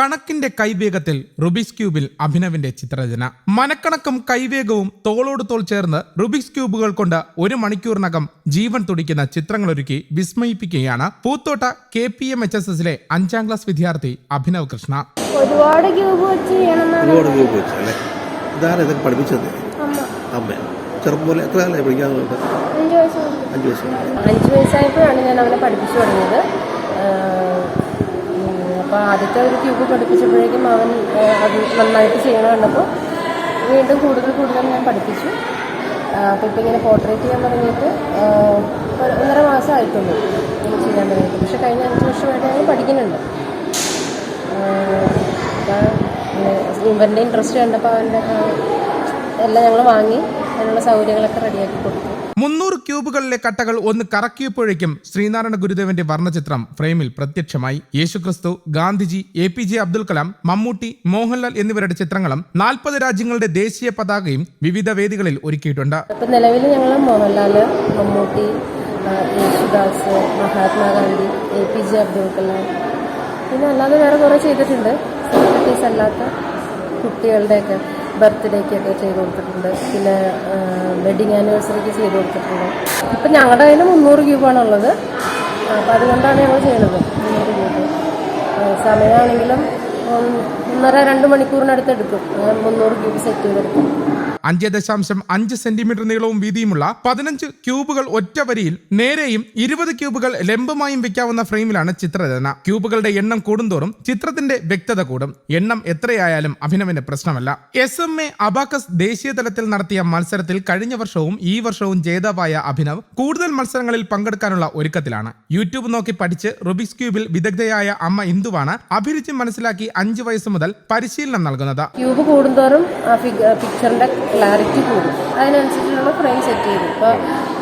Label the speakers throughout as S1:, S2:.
S1: കണക്കിന്റെ കൈവേഗത്തിൽ Rubik's ക്യൂബിൽ അഭിനവിന്റെ ചിത്രരചന. മനക്കണക്കും കൈവേഗവും തോളോട് തോൾ ചേർന്ന് റുബിക്സ് ക്യൂബുകൾ കൊണ്ട് ഒരു മണിക്കൂറിനകം ജീവൻ തുടിക്കുന്ന ചിത്രങ്ങളൊരുക്കി വിസ്മയിപ്പിക്കുകയാണ് Poothotta K P M H S എസിലെ അഞ്ചാം ക്ലാസ് വിദ്യാർത്ഥി അഭിനവ് കൃഷ്ണ.
S2: ഒരുപാട് ക്യൂബ് വെച്ച് ചെയ്യണമെന്നാണ്
S3: ഒരുപാട് രൂപ വെച്ചു അല്ലേ? ഇതാണ് ഇതൊക്കെ പഠിപ്പിച്ചത്?
S2: അമ്മ.
S3: അമ്മ. ചെറുപ്പം പോലെ എത്ര കാലമായി പഠിക്കാൻ തുടങ്ങിയിട്ട്
S2: അഞ്ച് വയസ്സ്. മുതൽ.
S3: അഞ്ച് വയസ്സ്.
S4: അഞ്ച് വയസ്സായപ്പോഴാണ് ഞാൻ അവനെ പഠിപ്പിച്ചു തുടങ്ങിയത്. അപ്പോൾ ആദ്യത്തെ ഒരു ട്യൂബ് പഠിപ്പിച്ചപ്പോഴേക്കും അവൻ അത് നന്നായിട്ട് ചെയ്യണ കണ്ടപ്പോൾ വീണ്ടും കൂടുതൽ കൂടുതൽ ഞാൻ പഠിപ്പിച്ചു. അപ്പോൾ ഇപ്പോൾ ഇങ്ങനെ പോർട്രേറ്റ് ചെയ്യാൻ തുടങ്ങിയിട്ട് ഒന്നര മാസം ഇങ്ങനെ ചെയ്യാൻ തുടങ്ങിയിട്ട്. പക്ഷെ കഴിഞ്ഞ അഞ്ച് വർഷമായിട്ട് ഞങ്ങൾ പഠിക്കുന്നുണ്ട്. ഇവന്റെ ഇൻട്രസ്റ്റ് കണ്ടപ്പോൾ അവന്റെ എല്ലാം ഞങ്ങൾ വാങ്ങി അതിനുള്ള സൗകര്യങ്ങളൊക്കെ റെഡിയാക്കി കൊടുത്തു.
S1: മുന്നൂറ് ക്യൂബുകളിലെ കട്ടകൾ ഒന്ന് കറക്കിയപ്പോഴേക്കും ശ്രീനാരായണ ഗുരുദേവന്റെ വർണചിത്രം ഫ്രെയിമിൽ പ്രത്യക്ഷമായി. യേശുക്രിസ്തു Gandhiji A P J Abdul Kalam Mammootty Mohanlal എന്നിവരുടെ ചിത്രങ്ങളും നാൽപ്പത് രാജ്യങ്ങളുടെ ദേശീയ പതാകയും വിവിധ വേദികളിൽ ഒരുക്കിയിട്ടുണ്ട്.
S4: നിലവിൽ ഞങ്ങൾ Mohanlal Mammootty Yesudas Mahatma Gandhi A P J Abdul Kalam. പിന്നെ അല്ലാതെ വേറെ കുറെ ചെയ്തിട്ടുണ്ട്. അല്ലാത്ത കുട്ടികളുടെയൊക്കെ. ബർത്ത്ഡേക്കൊക്കെ ചെയ്ത് കൊടുത്തിട്ടുണ്ട്. പിന്നെ വെഡിങ് ആനിവേഴ്സറിക്ക് ചെയ്ത് കൊടുത്തിട്ടുണ്ട്. ഇപ്പം ഞങ്ങളുടെ കയ്യിൽ മുന്നൂറ് ക്യൂബാണുള്ളത്. അപ്പോൾ അതുകൊണ്ടാണ് ഞങ്ങൾ ചെയ്യുന്നത് മുന്നൂറ് ക്യൂബ്. സമയമാണെങ്കിലും ഒന്നര രണ്ട് മണിക്കൂറിനടുത്ത് എടുക്കും. മുന്നൂറ് ക്യൂബ് സെറ്റ് ചെയ്തെടുക്കും.
S1: അഞ്ച് ദശാംശം അഞ്ച് സെന്റിമീറ്റർ നീളവും വീതിയുമുള്ള പതിനഞ്ച് ക്യൂബുകൾ ഒറ്റ വരിയിൽ നേരെയും ഇരുപത് ക്യൂബുകൾ ലംബമായും വെക്കാവുന്ന ഫ്രെയിമിലാണ് ചിത്രരചന. ക്യൂബുകളുടെ എണ്ണം കൂടുന്തോറും ചിത്രത്തിന്റെ വ്യക്തത കൂടും. എണ്ണം എത്രയായാലും അഭിനവിന് പ്രശ്നമല്ല. എസ് എം എ അബാക്കസ് ദേശീയ തലത്തിൽ നടത്തിയ മത്സരത്തിൽ കഴിഞ്ഞ വർഷവും ഈ വർഷവും ജേതാവായ അഭിനവ് കൂടുതൽ മത്സരങ്ങളിൽ പങ്കെടുക്കാനുള്ള ഒരുക്കത്തിലാണ്. യൂട്യൂബ് നോക്കി പഠിച്ച് റുബിക്സ് ക്യൂബിൽ വിദഗ്ധയായ അമ്മ ഇന്ദുവാണ് അഭിരുചി മനസ്സിലാക്കി അഞ്ച് വയസ്സ് മുതൽ പരിശീലനം നൽകുന്നത്.
S4: ക്യൂബ് കൂടുന്തോറും പിക്ചറിന്റെ ക്ലാരിറ്റി കൂടും. അതിനനുസരിച്ചുള്ള ഫ്രെയിം സെറ്റ് ചെയ്തു. ഇപ്പോൾ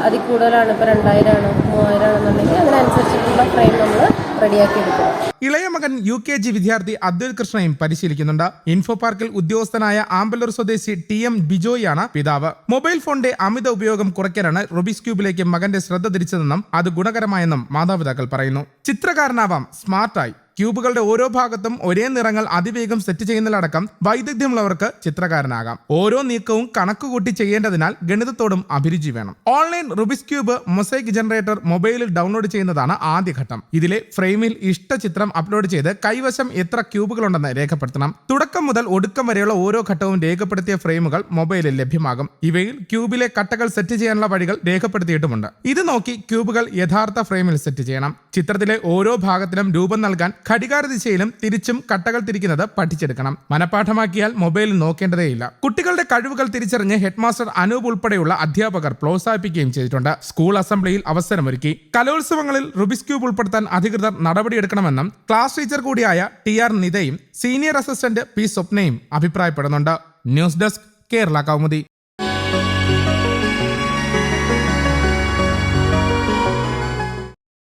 S4: അതിൽ കൂടുതലാണ്. ഇപ്പോൾ മൂവായിരം മൂവായിരമാണെന്നുണ്ടെങ്കിൽ അതിനനുസരിച്ചിട്ടുള്ള ഫ്രെയിം നമ്മൾ റെഡിയാക്കി എടുക്കണം
S1: ഇളയ മകൻ യു കെ ജി വിദ്യാർത്ഥി അദ്വൈത് കൃഷ്ണയും പരിശീലിക്കുന്നുണ്ട്. ഇൻഫോ പാർക്കിൽ ഉദ്യോഗസ്ഥനായ ആംബല്ലൂർ സ്വദേശി ടി എം ബിജോയാണ് പിതാവ്. മൊബൈൽ ഫോണിന്റെ അമിത ഉപയോഗം കുറയ്ക്കാനാണ് റുബിക്സ് ക്യൂബിലേക്ക് മകന്റെ ശ്രദ്ധ തിരിച്ചതെന്നും അത് ഗുണകരമായെന്നും മാതാപിതാക്കൾ പറയുന്നു. ചിത്രകാരനാവാം സ്മാർട്ടായി. ക്യൂബുകളുടെ ഓരോ ഭാഗത്തും ഒരേ നിറങ്ങൾ അതിവേഗം സെറ്റ് ചെയ്യുന്നതിലടക്കം വൈദഗ്ധ്യമുള്ളവർക്ക് ചിത്രകാരനാകാം. ഓരോ നീക്കവും കണക്കുകൂട്ടി ചെയ്യേണ്ടതിനാൽ ഗണിതത്തോടും അഭിരുചി വേണം. Online Rubik's cube mosaic generator മൊബൈലിൽ ഡൗൺലോഡ് ചെയ്യുന്നതാണ് ആദ്യഘട്ടം. ഇതിലെ ഫ്രെയിമിൽ ഇഷ്ട ചിത്രം അപ്ലോഡ് ചെയ്ത് കൈവശം എത്ര ക്യൂബുകളുണ്ടെന്ന് രേഖപ്പെടുത്തണം. തുടക്കം മുതൽ ഒടുക്കം വരെയുള്ള ഓരോ ഘട്ടവും രേഖപ്പെടുത്തിയ ഫ്രെയിമുകൾ മൊബൈലിൽ ലഭ്യമാകും. ഇവയിൽ ക്യൂബിലെ കട്ടകൾ സെറ്റ് ചെയ്യാനുള്ള വഴികൾ രേഖപ്പെടുത്തിയിട്ടുമുണ്ട്. ഇത് നോക്കി ക്യൂബുകൾ യഥാർത്ഥ ഫ്രെയിമിൽ സെറ്റ് ചെയ്യണം. ചിത്രത്തിലെ ഓരോ ഭാഗത്തിനും രൂപം നൽകാൻ ഘടികാര ദിശയിലും തിരിച്ചും കട്ടകൾ തിരിക്കുന്നത് പഠിച്ചെടുക്കണം. മനപാഠമാക്കിയാൽ മൊബൈലിൽ നോക്കേണ്ടതേയില്ല. കുട്ടികളുടെ കഴിവുകൾ തിരിച്ചറിഞ്ഞ് ഹെഡ്മാസ്റ്റർ അനൂപ് ഉൾപ്പെടെയുള്ള അധ്യാപകർ പ്രോത്സാഹിപ്പിക്കുകയും ചെയ്തിട്ടുണ്ട്. സ്കൂൾ അസംബ്ലിയിൽ അവസരമൊരുക്കി. കലോത്സവങ്ങളിൽ റുബിസ് ക്യൂബ് ഉൾപ്പെടുത്താൻ അധികൃതർ നടപടിയെടുക്കണമെന്നും ക്ലാസ് ടീച്ചർ കൂടിയായ ടി ആർ നിതയും സീനിയർ അസിസ്റ്റന്റ് പി സ്വപ്നയും അഭിപ്രായപ്പെടുന്നുണ്ട്. News desk Kerala Kaumudi.